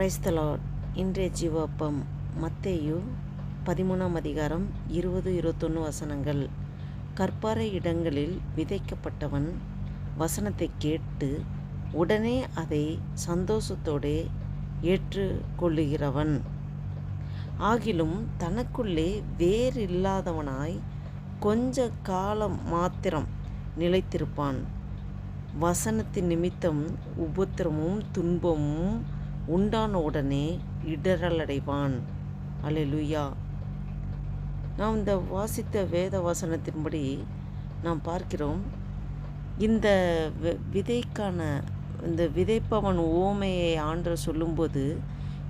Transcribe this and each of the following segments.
கிரைஸ்தலாட் இன்றைய ஜீவப்பம் மத்தேயு பதிமூணாம் அதிகாரம் இருபது இருபத்தொன்று வசனங்கள். கற்பாறை இடங்களில் விதைக்கப்பட்டவன் வசனத்தை கேட்டு உடனே அதை சந்தோஷத்தோடே ஏற்றுக்கொள்ளுகிறவன். ஆகிலும் தனக்குள்ளே வேறில்லாதவனாய் கொஞ்ச காலம் மாத்திரம் நிலைத்திருப்பான். வசனத்தின் நிமித்தம் உபத்திரமும் துன்பமும் உண்டான உடனே இடரலடைவான். லுயா நாம் இந்த வாசித்த வேத வசனத்தின்படி நாம் பார்க்கிறோம் இந்த வி- விதைக்கான இந்த விதைப்பவன் ஓமையை ஆண்டர் சொல்லும்போது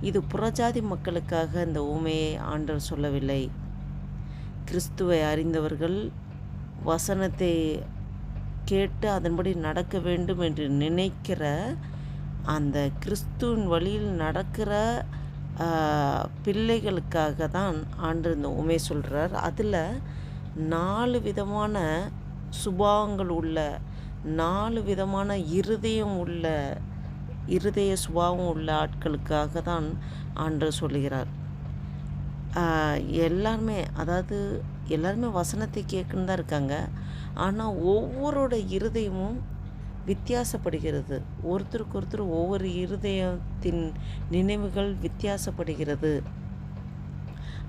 இது புறஜாதி மக்களுக்காக இந்த ஓமையை ஆண்டர் சொல்லவில்லை. கிறிஸ்துவை அறிந்தவர்கள் வசனத்தை கேட்டு அதன்படி நடக்க வேண்டும் என்று நினைக்கிற அந்த கிறிஸ்துவின் வழியில் நடக்கிற பிள்ளைகளுக்காக தான் ஆண்டு இந்த உமே சொல்கிறார் அதில் நாலு விதமான சுபாவங்கள் உள்ள நாலு விதமான இருதயம் உள்ள இருதய சுபாவம் உள்ள ஆட்களுக்காக தான் ஆண்டு சொல்லுகிறார் எல்லாருமே அதாவது எல்லாருமே வசனத்தை கேட்குன்னு தான் இருக்காங்க. ஆனால் ஒவ்வொருட இருதயமும் வித்தியாசப்படுகிறது. ஒருத்தருக்கு ஒருத்தர் ஒவ்வொரு இருதயத்தின் நினைவுகள் வித்தியாசப்படுகிறது.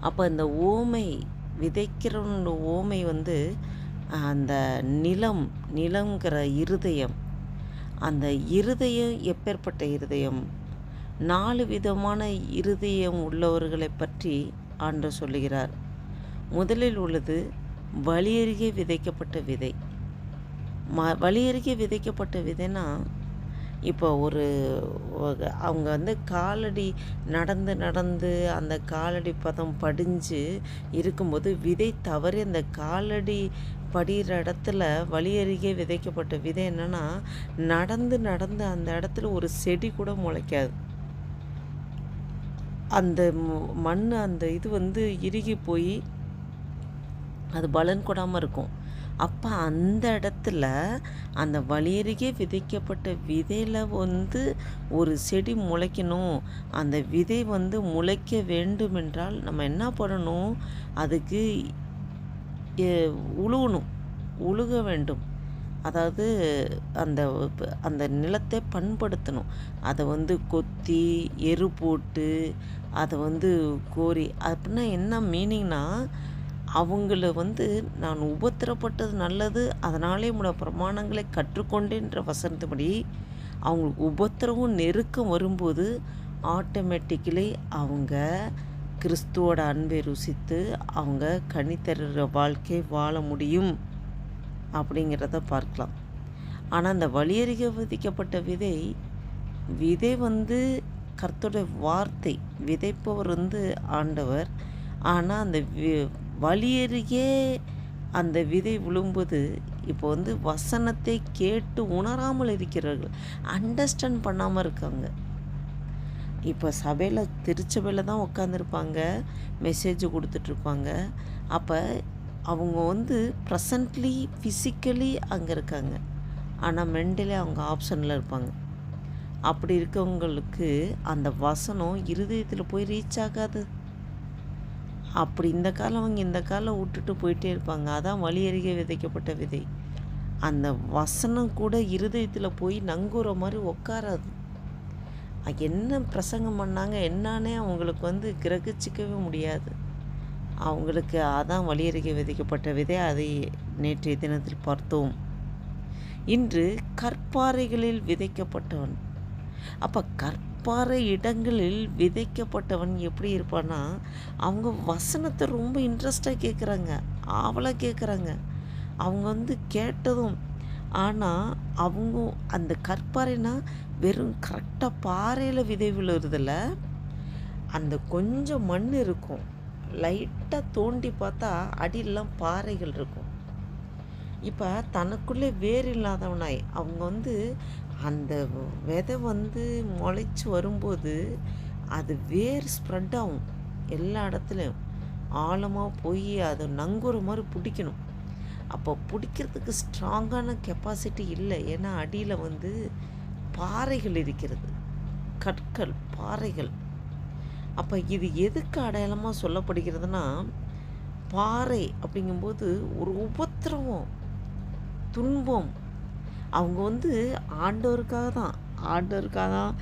அப்போ இந்த ஓமை விதைக்கிறவனோட ஓமை வந்து அந்த நிலம் நிலங்கிற இருதயம். அந்த இருதயம் எப்பேற்பட்ட இருதயம்? நாலு விதமான இருதயம் உள்ளவர்களை பற்றி ஆண்டு சொல்லுகிறார். முதலில் உள்ளது வழியருகே விதைக்கப்பட்ட விதை. ம வழியருகே விதைக்கப்பட்ட விதைனா இப்போ ஒரு அவங்க வந்து காலடி நடந்து நடந்து அந்த காலடி பதம் படிஞ்சு இருக்கும்போது விதை தவறி அந்த காலடி படிகிற இடத்துல வழியருகே விதைக்கப்பட்ட விதை என்னென்னா நடந்து நடந்து அந்த இடத்துல ஒரு செடி கூட முளைக்காது. அந்த மண் அந்த இது வந்து இறுகி போய் அது பலன் கொடாமல் இருக்கும். அப்போ அந்த இடத்துல அந்த வழியருகே விதைக்கப்பட்ட விதையில் வந்து ஒரு செடி முளைக்கணும். அந்த விதை வந்து முளைக்க வேண்டும் என்றால் நம்ம என்ன பண்ணணும்? அதுக்கு உழுகணும் உழுவணும். உழுக வேண்டும். அதாவது அந்த அந்த நிலத்தை பண்படுத்தணும். அதை வந்து கொத்தி எரு போட்டு அதை வந்து கோரி அப்படின்னா என்ன மீனிங்னா அவங்கள வந்து நான் உபத்திரப்பட்டது நல்லது அதனாலே உங்களோட பிரமாணங்களை கற்றுக்கொண்டேன்ற வசனத்தபடி அவங்களுக்கு உபத்திரமும் நெருக்கம் வரும்போது ஆட்டோமேட்டிக்கலி அவங்க கிறிஸ்துவோட அன்பை ருசித்து அவங்க கனித்தருகிற வாழ்க்கை வாழ முடியும் அப்படிங்கிறத பார்க்கலாம். ஆனால் அந்த வழியறிக விதிக்கப்பட்ட விதை விதை வந்து கர்த்தருடைய வார்த்தை விதைப்பவர் வந்து ஆண்டவர். ஆனால் அந்த வலியறியே அந்த விதை விழும்போது இப்போ வந்து வசனத்தை கேட்டு உணராமல் இருக்கிறார்கள். அண்டர்ஸ்டாண்ட் பண்ணாமல் இருக்காங்க. இப்போ சபையில் திருச்சபையில் தான் உட்காந்துருப்பாங்க மெசேஜ் கொடுத்துட்ருப்பாங்க. அப்போ அவங்க வந்து ப்ரெசன்ட்லி ஃபிசிக்கலி அங்கே இருக்காங்க. ஆனால் மென்டலி அவங்க ஆப்ஷனில் இருப்பாங்க. அப்படி இருக்கவங்களுக்கு அந்த வசனம் இருதயத்தில் போய் ரீச் ஆகாது. அப்படி இந்த காலம் அவங்க இந்த காலம் விட்டுட்டு போயிட்டே இருப்பாங்க. அதான் வழி அருகே விதைக்கப்பட்ட விதை. அந்த வசனம் கூட இருதயத்தில் போய் நங்குற மாதிரி உட்காராது என்ன பிரசங்கம் பண்ணாங்க? என்னானே அவங்களுக்கு வந்து கிரகிச்சிக்கவே முடியாது. அவங்களுக்கு அதான் வழியருகே விதைக்கப்பட்ட விதை. அதை நேற்றைய தினத்தில் பார்த்தோம். இன்று கற்பாறைகளில் விதைக்கப்பட்டவன். அப்போ கற்பாறை இடங்களில் விதைக்கப்பட்டவன் எப்படி இருப்பான்னா அவங்க வசனத்தை ரொம்ப இன்ட்ரெஸ்டாக கேட்குறாங்க ஆவலாக கேட்குறாங்க அவங்க வந்து கேட்டதும் ஆனால் அவங்க அந்த கற்பாறைனா வெறும் கரெக்டாக பாறையில் விதை விழுறதில்ல. அந்த கொஞ்சம் மண் இருக்கும். லைட்டாக தோண்டி பார்த்தா அடியெல்லாம் பாறைகள் இருக்கும். இப்போ தனக்குள்ளே வேர் இல்லாதவனாய் அவங்க வந்து அந்த விதை வந்து முளைச்சி வரும்போது அது வேர் ஸ்ப்ரெட் ஆகும். எல்லா இடத்துலையும். ஆழமாக போய் அதை நங்குற மாதிரி பிடிக்கணும். அப்போ பிடிக்கிறதுக்கு ஸ்ட்ராங்கான கெப்பாசிட்டி இல்லை. ஏன்னா அடியில் வந்து பாறைகள் இருக்கிறது. கற்கள் பாறைகள். அப்போ இது எதுக்கு அடையாளமாக சொல்லப்படுகிறதுனா பாறை அப்படிங்கும்போது ஒரு உபத்திரவம் துன்பம் அவங்க வந்து ஆண்டவருக்காக தான். ஆண்டவருக்காக தான்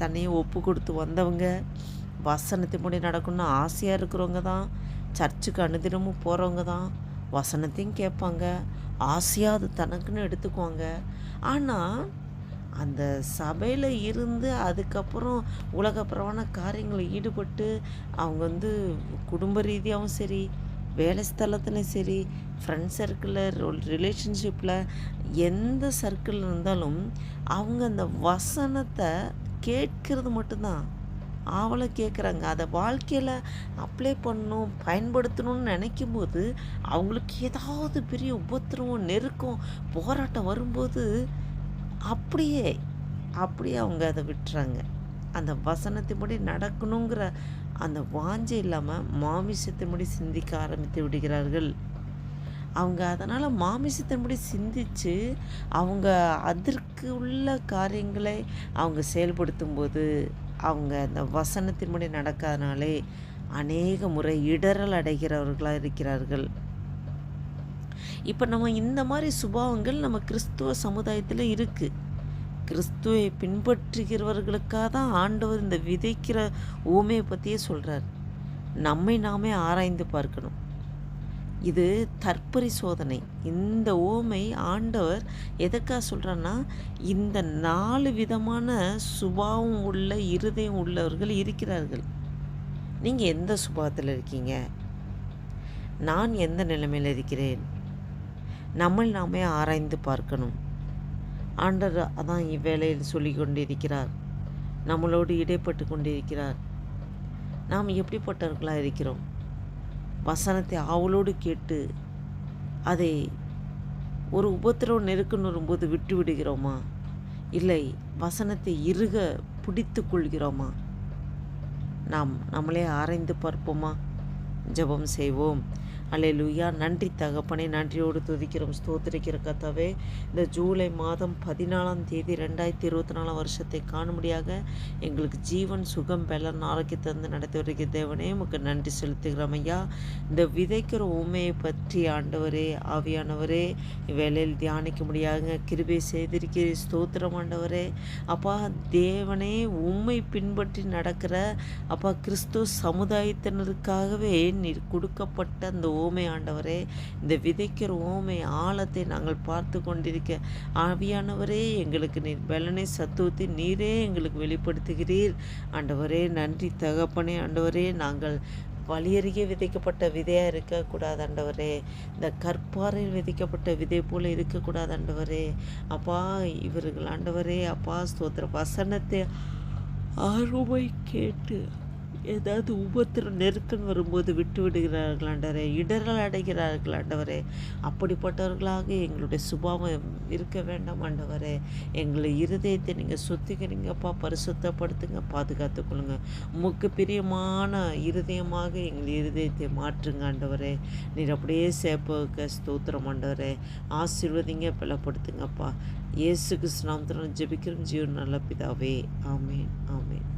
தன்னையும் ஒப்பு கொடுத்து வந்தவங்க. வசனத்தின்படி நடக்கணும்னு ஆசையாக இருக்கிறவங்க தான். சர்ச்சுக்கு அனுதினமும் போகிறவங்க தான். வசனத்தையும் கேட்பாங்க. ஆசையாக அது தனக்குன்னு எடுத்துக்குவாங்க. ஆனால் அந்த சபையில் இருந்து அதுக்கப்புறம் உலகப்புறமான காரியங்களில் ஈடுபட்டு அவங்க வந்து குடும்ப ரீதியாகவும் சரி வேலை ஸ்தலத்துலையும் சரி ஃப்ரெண்ட் சர்க்கிளில் ரிலேஷன்ஷிப்பில் எந்த சர்க்கிள் இருந்தாலும் அவங்க அந்த வசனத்தை கேட்கறது மட்டும்தான். ஆவலை கேட்குறாங்க அதை வாழ்க்கையில் அப்ளை பண்ணணும் பயன்படுத்தணும்னு நினைக்கும் போது அவங்களுக்கு ஏதாவது பெரிய உபத்திரவம் நெருக்கம் போராட்டம் வரும்போது அப்படியே அப்படியே அவங்க அதை விட்டுறாங்க. அந்த வசனத்தின்படி நடக்கணுங்கிற அந்த வாஞ்சை இல்லாமல் மாமிசத்தின்படி சிந்திக்க ஆரம்பித்து விடுகிறார்கள். அவங்க அதனால் மாமிசத்தின்படி சிந்தித்து அவங்க அதற்கு உள்ள காரியங்களை அவங்க செயல்படுத்தும்போது அவங்க அந்த வசனத்தின்படி நடக்காதனாலே அநேக முறை இடரல் அடைகிறவர்களாக இருக்கிறார்கள். இப்போ நம்ம இந்த மாதிரி சுபாவங்கள் நம்ம கிறிஸ்துவ சமுதாயத்தில் இருக்குது கிறிஸ்துவை பின்பற்றுகிறவர்களுக்காக தான் ஆண்டவர் இந்த விதைக்கிற ஊமையை பற்றியே சொல்கிறார் நம்மை நாமே ஆராய்ந்து பார்க்கணும். இது தற்பரிசோதனை. இந்த ஓமை ஆண்டவர் எதற்காக சொல்கிறான்னா இந்த நாலு விதமான சுபாவம் உள்ள இருதயம் உள்ளவர்கள் இருக்கிறார்கள். நீங்கள் எந்த சுபாவத்தில் இருக்கீங்க? நான் எந்த நிலைமையில் இருக்கிறேன்? நம்மை நாமே ஆராய்ந்து பார்க்கணும். ஆண்டவர் அதான் இவ்வேளையில் சொல்லி கொண்டிருக்கிறார். நம்மளோடு இடைப்பட்டு கொண்டிருக்கிறார். நாம் எப்படிப்பட்டவர்களாக இருக்கிறோம்? வசனத்தை ஆவலோடு கேட்டு அதை ஒரு உபத்திரவம் நெருக்குன்னு வரும்போது விட்டு விடுகிறோமா? இல்லை வசனத்தை இறுக பிடித்து கொள்கிறோமா? நாம் நம்மளே ஆராய்ந்து பார்ப்போமா? ஜெபம் செய்வோம். அல்லேலூயா நன்றி தகப்பனை நன்றியோடு துதிக்கிறோம் ஸ்தோத்திரிக்கிற கத்தாவே இந்த ஜூலை மாதம் பதினாலாம் தேதி ரெண்டாயிரத்தி இருபத்தி நாலாம் வருஷத்தை காணும்படியாக எங்களுக்கு ஜீவன் சுகம் பெலன் நாளைக்கு தந்து நடத்தி வருகிற தேவனே உமக்கு நன்றி செலுத்துகிறோம் ஐயா. இந்த விதைக்கிற உண்மையை பற்றி ஆண்டவரே ஆவியானவரே வேலையில் தியானிக்க முடியாதுங்க கிருபை செய்திருக்கிற ஸ்தோத்திரம் ஆண்டவரே. அப்பா தேவனே உண்மை பின்பற்றி நடக்கிற அப்பா கிறிஸ்துவ சமுதாயத்தினருக்காகவே நீர் கொடுக்கப்பட்ட அந்த ஓமை ஆண்டவரே இந்த விதைக்கிற ஓமை ஆழத்தை நாங்கள் பார்த்து கொண்டிருக்க. ஆவியானவரே எங்களுக்கு நீர் பலனை சத்துவத்தை நீரே எங்களுக்கு வெளிப்படுத்துகிறீர். ஆண்டவரே நன்றி தகப்பனே ஆண்டவரே நாங்கள் வழியருகே விதைக்கப்பட்ட விதையாக இருக்கக்கூடாது ஆண்டவரே. இந்த கற்பாறையில் விதைக்கப்பட்ட விதை போல் இருக்கக்கூடாது ஆண்டவரே. அப்பா இவர்கள் ஆண்டவரே அப்பா ஸ்தோத்திர வசனத்தை ஆர்வமாய் கேட்டு ஏதாவது ஒவ்வொருத்தரும் நெருக்கம் வரும்போது விட்டு விடுகிறார்கள் ஆண்டவரே இடரல் அடைகிறார்கள் ஆண்டவரே அப்படிப்பட்டவர்களாக எங்களுடைய சுபாவம் இருக்க வேண்டாம் ஆண்டவரே. எங்களை இருதயத்தை நீங்கள் சுத்திக்கிறீங்கப்பா பரிசுத்தப்படுத்துங்க பாதுகாத்து கொள்ளுங்க. உமக்கு பிரியமான இருதயமாக எங்கள் இருதயத்தை மாற்றுங்க ஆண்டவரே. நீர் அப்படியே சேப்பக ஸ்தோத்திரம் ஆண்டவரே. ஆசீர்வதிங்க பலப்படுத்துங்கப்பா. இயேசு கிருஷ்ணாமத்திரம் ஜெபிக்கிறோம். ஜீவன் நல்ல பிதாவே. ஆமேன் ஆமேன்.